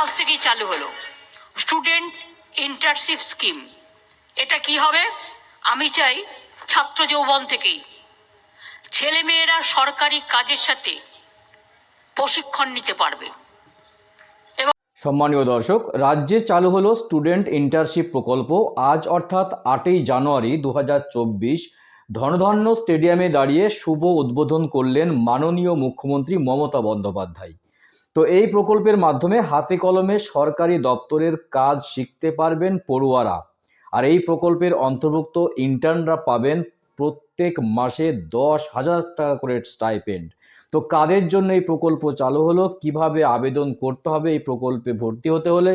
আজ থেকেই চালু হলো। স্টুডেন্ট ইন্টার্নশিপ স্কিম এটা কি হবে? আমি চাই ছাত্র যৌবন থেকেই। ছেলেমেয়েরা সরকারি কাজের সাথে প্রশিক্ষণ নিতে পারবে। সম্মানীয় দর্শক, রাজ্যে চালু হলো স্টুডেন্ট ইন্টার্নশিপ প্রকল্প। আজ অর্থাৎ আটই জানুয়ারি দু হাজার চব্বিশ, ধনধন্য স্টেডিয়ামে দাঁড়িয়ে শুভ উদ্বোধন করলেন মাননীয় মুখ্যমন্ত্রী মমতা বন্দ্যোপাধ্যায়। তো এই প্রকল্পের মাধ্যমে হাতে কলমে সরকারি দপ্তরের কাজ শিখতে পারবেন পড়ুয়ারা। আর এই প্রকল্পের অন্তর্ভুক্ত ইন্টার্নরা পাবেন প্রত্যেক মাসে দশ হাজার টাকা করে স্টাইপেন্ড তো কাদের জন্য এই প্রকল্প চালু হলো? কীভাবে আবেদন করতে হবে? এই প্রকল্পে ভর্তি হতে হলে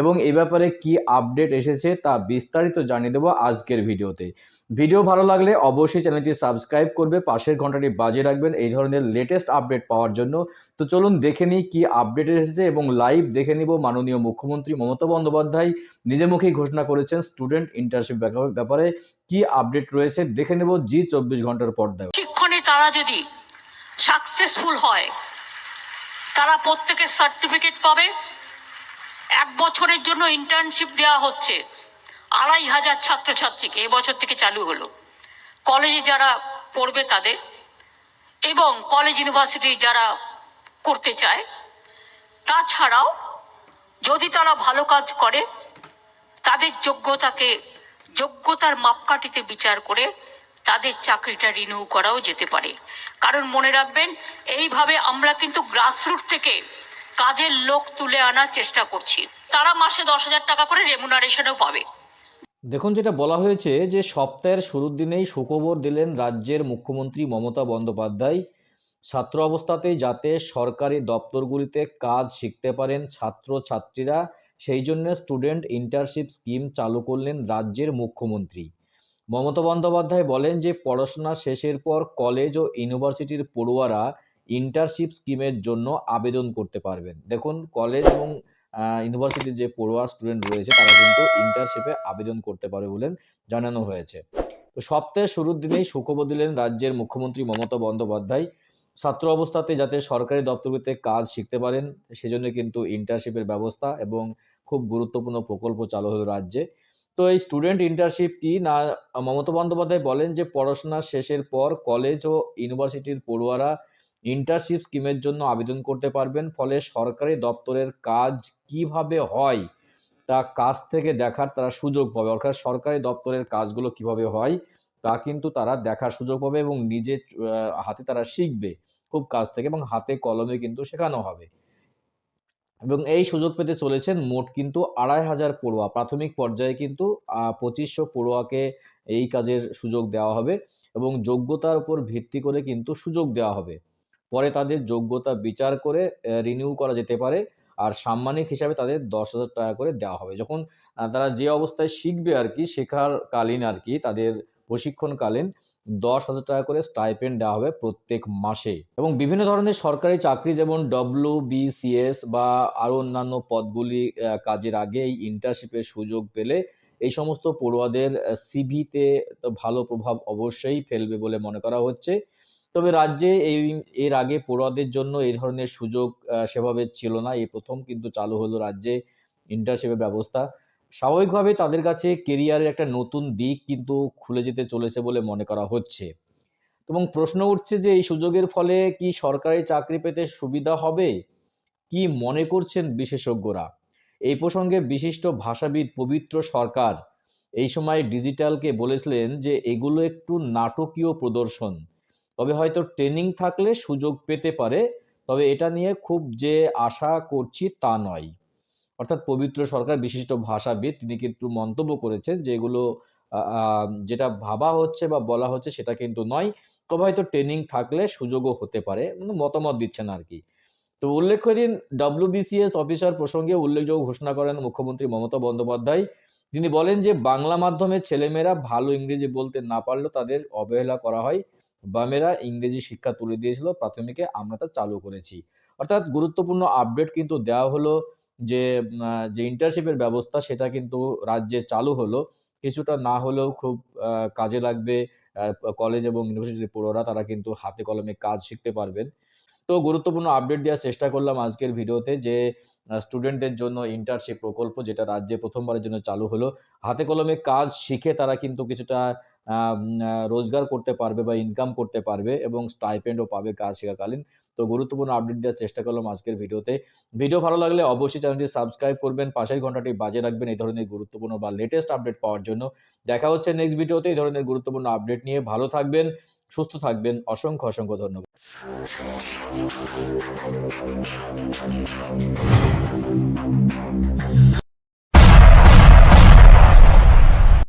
এবং এ ব্যাপারে কি আপডেট এসেছে তা বিস্তারিত জানিয়ে দেবো আজকের ভিডিওতে। ভিডিও ভালো লাগলে অবশ্যই চ্যানেলটি সাবস্ক্রাইব করবে, পাশের ঘন্টাটি বাজিয়ে রাখবেন এই ধরনের লেটেস্ট আপডেট পাওয়ার জন্য। তো চলুন দেখে নিই কি আপডেট এসেছে এবং লাইভ দেখে নিব মাননীয় মুখ্যমন্ত্রী মমতা বন্দ্যোপাধ্যায়। নিজে মুখেই ঘোষণা করেছেন স্টুডেন্ট ইন্টার্নশিপ ব্যাপারে। কি আপডেট রয়েছে? দেখে নেব জি চব্বিশ ঘণ্টার পর্দায়। তারা যদি সাকসেসফুল হয়। তারা প্রত্যেকের সার্টিফিকেট পাবে। এক বছরের জন্য ইন্টার্নশিপ দেওয়া হচ্ছে। আড়াই হাজার ছাত্রছাত্রীকে এবছর থেকে চালু হলো। কলেজে যারা পড়বে তাদের এবং কলেজ ইউনিভার্সিটি যারা করতে চায়, তাছাড়াও যদি তারা ভালো কাজ করে, তাদের যোগ্যতাকে, যোগ্যতার মাপকাঠিতে বিচার করে তাদের চাকরিটা রিনিউ করাও যেতে পারে। কারণ মনে রাখবেন, এইভাবে আমরা কিন্তু গ্রাসরুট থেকে কাজের লোক তুলে আনার চেষ্টা করছি। তারা মাসে দশ হাজার টাকা করে রেমুনারেশনও পাবে। দেখুন, যেটা বলা হয়েছে যে সপ্তাহের শুরুর দিনেই সুখবর দিলেন রাজ্যের মুখ্যমন্ত্রী মমতা বন্দ্যোপাধ্যায়। ছাত্র অবস্থাতেই যাতে সরকারি দপ্তরগুলিতে কাজ শিখতে পারেন ছাত্র ছাত্রীরা সেই জন্য স্টুডেন্ট ইন্টার্নশিপ স্কিম চালু করলেন রাজ্যের মুখ্যমন্ত্রী। মমতা বন্দ্যোপাধ্যায় বলেন যে, পড়াশোনা শেষের পর কলেজ ও ইউনিভার্সিটির পড়ুয়ারা ইন্টার্নশিপ স্কিমের জন্য আবেদন করতে পারবেন। দেখুন, কলেজ এবং ইউনিভার্সিটির যে পড়ুয়া স্টুডেন্ট রয়েছে, তারা কিন্তু ইন্টার্নশিপে আবেদন করতে পারে বলে জানানো হয়েছে। তো সপ্তাহের শুরুর দিনেই সুখবর দিলেন রাজ্যের মুখ্যমন্ত্রী মমতা বন্দ্যোপাধ্যায়। ছাত্র অবস্থাতে যাতে সরকারি দপ্তরগুলিতে কাজ শিখতে পারেন, সেজন্য কিন্তু ইন্টার্নশিপের ব্যবস্থা এবং খুব গুরুত্বপূর্ণ প্রকল্প চালু হলো রাজ্যে। তো এই স্টুডেন্ট ইন্টার্নশিপ কি না, মমতা বন্দ্যোপাধ্যায় বলেন যে পড়াশোনা শেষের পর কলেজ ও ইউনিভার্সিটির পড়ুয়ারা ইন্টার্নশিপ স্কিমের জন্য আবেদন করতে পারবেন। ফলে সরকারি দপ্তরের কাজ কীভাবে হয়, তা কাজ থেকে দেখার তারা সুযোগ পাবে। অর্থাৎ সরকারি দপ্তরের কাজগুলো কীভাবে হয়, তা কিন্তু তারা দেখার সুযোগ পাবে এবং নিজে হাতে তারা শিখবে, খুব কাজ থেকে এবং হাতে কলমে কিন্তু শেখানো হবে। এবং এই সুযোগ পেতে চলেছেন মোট কিন্তু আড়াই হাজার পড়ুয়া। প্রাথমিক পর্যায়ে কিন্তু পঁচিশশো পড়ুয়াকে এই কাজের সুযোগ দেওয়া হবে এবং যোগ্যতার উপর ভিত্তি করে কিন্তু সুযোগ দেওয়া হবে। পরে তাদের যোগ্যতা বিচার করে রিনিউ করা যেতে পারে আর সাম্মানিক হিসাবে তাদের দশ হাজার টাকা করে দেওয়া হবে। যখন তারা যে অবস্থায় শিখবে আর কি, শেখার কালীন আর কি, তাদের প্রশিক্ষণকালীন দশ হাজার টাকা করে স্টাইপেন্ড দেওয়া হবে প্রত্যেক মাসে। এবং বিভিন্ন ধরনের সরকারি চাকরি যেমন ডব্লিউ বিসিএস বা আরও অন্যান্য পদগুলি কাজের আগে এই ইন্টার্নশিপের সুযোগ পেলে এই সমস্ত পড়ুয়াদের সিভিতে ভালো প্রভাব অবশ্যই ফেলবে বলে মনে করা হচ্ছে। তবে রাজ্যে এই, এর আগে পড়ুয়াদের জন্য এই ধরনের সুযোগ সেভাবে ছিল না। এই প্রথম কিন্তু চালু হলো রাজ্যে ইন্টার্নশিপের ব্যবস্থা। স্বাভাবিকভাবে তাদের কাছে কেরিয়ারের একটা নতুন দিক কিন্তু খুলে যেতে চলেছে বলে মনে করা হচ্ছে। এবং প্রশ্ন উঠছে যে এই সুযোগের ফলে কি সরকারি চাকরি পেতে সুবিধা হবে? কি মনে করছেন বিশেষজ্ঞরা? এই প্রসঙ্গে বিশিষ্ট ভাষাবিদ পবিত্র সরকার এই সময় ডিজিটালকে বলেছিলেন যে এগুলো একটু নাটকীয় প্রদর্শন। তবে হয়তো ট্রেনিং থাকলে সুযোগ পেতে পারে, তবে এটা নিয়ে খুব যে আশা করছি তা নয়। অর্থাৎ পবিত্র সরকার বিশিষ্ট ভাষাবিদ তিনি কিন্তু মন্তব্য করেছেন যে এগুলো আহ, আহ, যেটা ভাবা হচ্ছে বা বলা হচ্ছে সেটা কিন্তু নয়। তবে হয়তো ট্রেনিং থাকলে সুযোগও হতে পারে মতামত দিচ্ছেন আর কি। তো উল্লেখ্য দিন ডাব্লিউবিসিএস অফিসার প্রসঙ্গে উল্লেখযোগ্য ঘোষণা করেন মুখ্যমন্ত্রী মমতা বন্দ্যোপাধ্যায়। তিনি বলেন যে বাংলা মাধ্যমে ছেলেমেয়েরা ভালো ইংরেজি বলতে না পারলেও তাদের অবহেলা করা হয়। বামেরা ইংরেজি শিক্ষা তুলে দিয়েছিল প্রাথমিকে আমরা তা চালু করেছি। অর্থাৎ গুরুত্বপূর্ণ আপডেট কিন্তু দেওয়া হলো যে যে ইন্টার্নশিপের ব্যবস্থা সেটা কিন্তু রাজ্যে চালু হলো। কিছুটা না হলেও খুব কাজে লাগবে কলেজ এবং ইউনিভার্সিটির পড়ুয়ারা তারা কিন্তু হাতে কলমে কাজ শিখতে পারবেন। তো গুরুত্বপূর্ণ আপডেট দেওয়ার চেষ্টা করলাম আজকের ভিডিওতে যে স্টুডেন্টদের জন্য ইন্টার্নশিপ প্রকল্প যেটা রাজ্যে প্রথমবারের জন্য চালু হলো, হাতে কলমে কাজ শিখে তারা কিন্তু কিছুটা রোজগার করতে পারবে বা ইনকাম করতে পারবে এবং স্টাইপেন্ডও পাবে কাজ শেখাকালীন। তো গুরুত্বপূর্ণ আপডেট দেওয়ার চেষ্টা করলাম আজকের ভিডিওতে। ভিডিও ভালো লাগলে অবশ্যই চ্যানেলটি সাবস্ক্রাইব করবেন, পাশের ঘন্টাটি বাজে রাখবেন এই ধরনের গুরুত্বপূর্ণ বা লেটেস্ট আপডেট পাওয়ার জন্য। দেখা হচ্ছে নেক্সট ভিডিওতে এই ধরনের গুরুত্বপূর্ণ আপডেট নিয়ে। ভালো থাকবেন, সুস্থ থাকবেন, অসংখ্য অসংখ্য ধন্যবাদ।